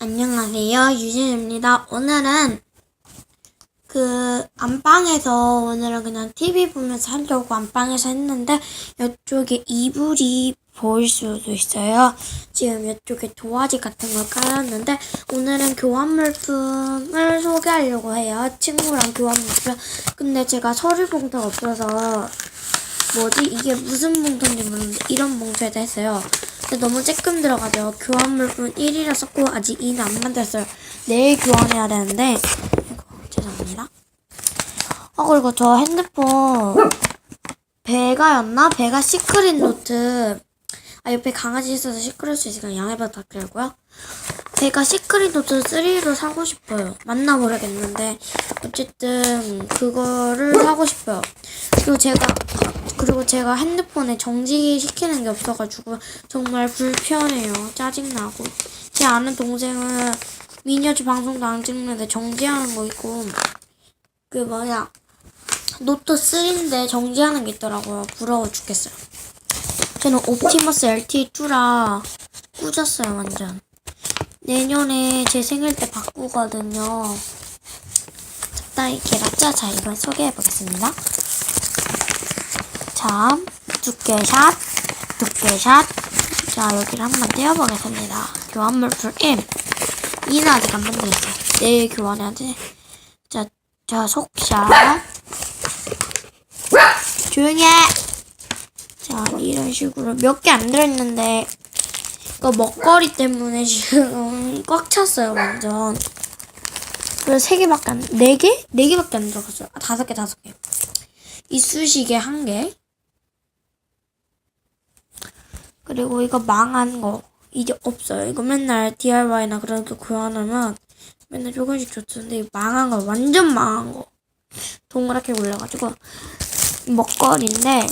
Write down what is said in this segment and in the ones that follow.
안녕하세요. 유진입니다. 오늘은 그 안방에서 오늘은 그냥 TV 보면서 하려고 안방에서 했는데 이쪽에 이불이 보일 수도 있어요. 지금 이쪽에 도화지 같은 걸 깔았는데 오늘은 교환 물품을 소개하려고 해요. 친구랑 교환 물품. 근데 제가 서류 봉투가 없어서 뭐지? 이게 무슨 봉투인지 모르는데 이런 봉투에다 했어요. 근데 너무 쬐끔 들어가죠. 교환 물품 1이라 썼고 아직 2는 안 만들었어요. 내일 교환해야 되는데 이거 죄송합니다. 아 그리고 저 핸드폰 배가였나? 배가 시크릿 노트 아 옆에 강아지 있어서 시끄러울 수 있으니까 양해 부탁드리고요. 제가 시크릿 노트 3로 사고 싶어요. 맞나 모르겠는데 어쨌든 그거를 사고 싶어요. 그리고 제가 그리고 제가 핸드폰에 정지 시키는 게 없어가지고 정말 불편해요. 짜증나고 제 아는 동생은 미니어처 방송도 안 찍는데 정지하는 거 있고 그 뭐야 노트 3인데 정지하는 게 있더라고요. 부러워 죽겠어요. 저는 옵티머스 LT2라 꾸졌어요 완전. 내년에 제 생일 때 바꾸거든요. 적당히 기다렸죠? 자, 이걸 소개해 보겠습니다. 자, 두께샷, 두께샷. 자, 여기를 한번 떼어보겠습니다. 교환 물품 1. 이는 아직 안 만들었어요. 내일 교환해야 돼. 자, 자, 속샷. 조용히 해! 자, 이런 식으로 몇 개 안 들어있는데, 이거 먹거리 때문에 지금 꽉 찼어요, 완전. 그래서 세 개밖에 안, 네 개? 네 개밖에 안 들어갔어요. 아, 다섯 개, 다섯 개. 이쑤시개 한 개. 그리고 이거 망한 거. 이제 없어요. 이거 맨날 DIY나 그런 거 교환하면 맨날 조금씩 이거 망한 거, 완전 망한 거. 동그랗게 올려가지고. 먹거리인데,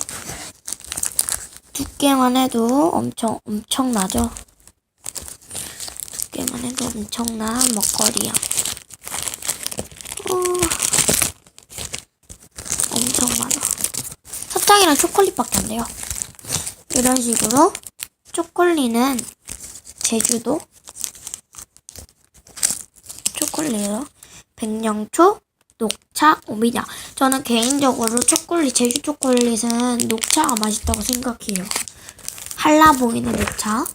두께만 해도 엄청, 엄청나죠? 두께만 해도 엄청난 먹거리야. 어, 엄청 많아. 사탕이랑 초콜릿밖에 안 돼요. 이런 식으로 초콜릿은 제주도? 초콜릿으로 백령초, 녹차, 오미자. 저는 개인적으로 초콜릿, 제주 초콜릿은 녹차가 맛있다고 생각해요. 한라 보이는 녹차,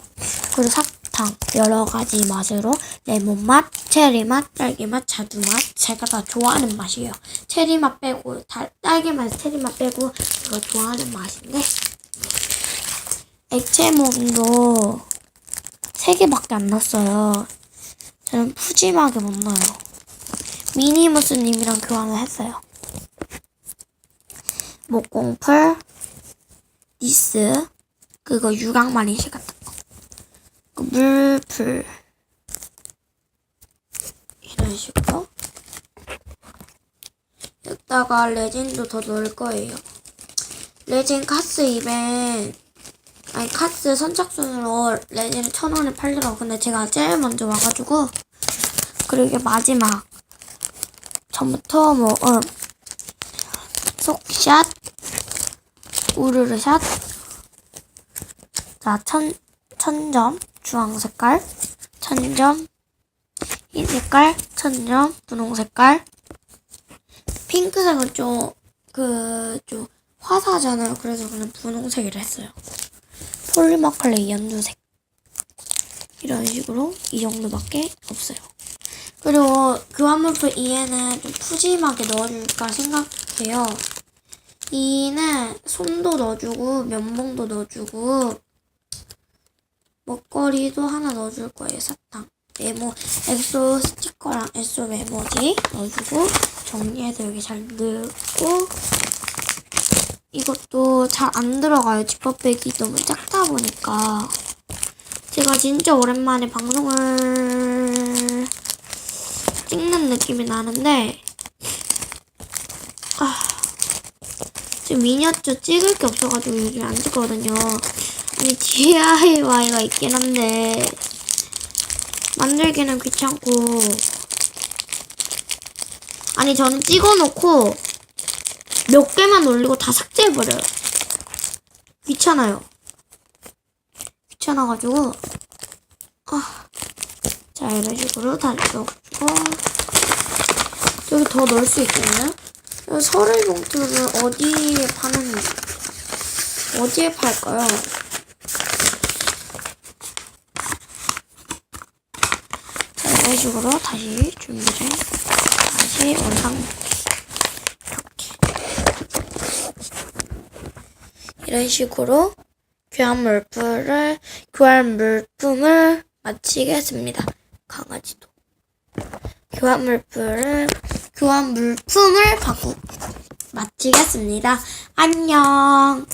그리고 사탕, 여러 가지 맛으로 레몬 맛, 체리 맛, 딸기 맛, 자두 맛, 제가 다 좋아하는 맛이에요. 체리 맛 빼고, 달, 딸기 맛, 체리 맛 빼고, 제가 좋아하는 맛인데, 액체몸도 3개밖에 안 났어요. 저는 푸짐하게 못 넣어요. 미니무스님이랑 교환을 했어요. 목공풀, 니스, 그거 유광마리시 같은 거. 그 물풀. 이런 식으로. 여기다가 레진도 더 넣을 거예요. 레진 카스 이벤, 아니 카스 선착순으로 레진을 천 원에 팔더라고. 근데 제가 제일 먼저 와가지고, 그리고 마지막. 전부터 뭐, 어, 속샷, 우르르샷, 자, 천, 천점, 주황 색깔, 천점, 흰 색깔, 천점, 분홍 색깔, 핑크색은 좀, 그, 좀, 화사잖아요. 그래서 그냥 분홍색이라 했어요. 폴리머 클레이 연두색. 이런 식으로 이 정도밖에 없어요. 그리고 교환물품 2에는 좀 푸짐하게 넣어줄까 생각해요. 2는 솜도 넣어주고 면봉도 넣어주고 먹거리도 하나 넣어줄 거예요. 사탕, 메모, 엑소 스티커랑 엑소 메모지 넣어주고 정리해서 여기 잘 넣고 이것도 잘 안 들어가요. 지퍼백이 너무 작다 보니까 제가 진짜 오랜만에 방송을 찍는 느낌이 나는데 아, 지금 미니어처 찍을 게 없어가지고 요즘 안 찍거든요. 아니 DIY가 있긴 한데 만들기는 귀찮고 아니 저는 찍어놓고 몇 개만 올리고 다 삭제해버려요. 귀찮아요. 귀찮아가지고 아 자, 이런 식으로 다 넣고, 여기 더 넣을 수 있겠네요? 이 서류 봉투를 어디에 파는, 어디에 팔까요? 자, 이런 식으로 다시 준비를, 다시 원상, 이렇게. 이런 식으로 교환 물품을, 교환 물품을 마치겠습니다. 강아지도. 교환 물품을, 교환 물품을 바꾸, 마치겠습니다. 안녕.